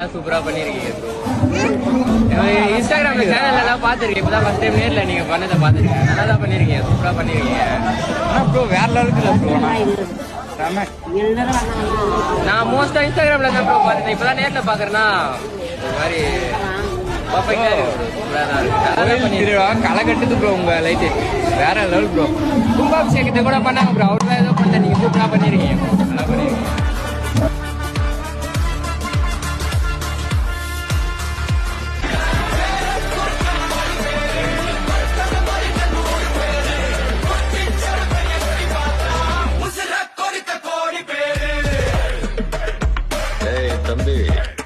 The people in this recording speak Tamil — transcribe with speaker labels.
Speaker 1: சூப்பரா பண்ணிருக்கீங்க ப்ரோ இன்ஸ்டாகிராம்ல சேனல்ல எல்லாம் பாத்துருக்கேன் இப்பதான் ஃபர்ஸ்ட் டைம் நேர்ல நீங்க பண்ணதை பாத்துருக்கேன் நல்லா தான் பண்ணிருக்கீங்க சூப்பரா பண்ணிருக்கீங்க.
Speaker 2: ஆனா ப்ரோ வேற லெவலுக்கு ப்ரோ
Speaker 1: நான் மோஸ்டா இன்ஸ்டாகிராம்ல தான் ப்ரோ பார்த்தேன் இப்பதான் நேர்ல பாக்குறேன்னா ஒரு மாதிரி பர்ஃபெக்டா இருக்கு bro. சூப்பரா தான் இருக்கு. நல்லா தான்
Speaker 2: கோயில்
Speaker 1: பண்ணிருக்கீங்க
Speaker 2: திருவிழா களை கட்டுது ப்ரோ உங்க லைட்டு வேற லெவல் ப்ரோ
Speaker 1: கும்பாபிஷேகத்தை கூட பண்ணாங்க ப்ரோ அவர் தான் ஏதோ பண்ண நீங்க சூப்பரா பண்ணிருக்கீங்க 准备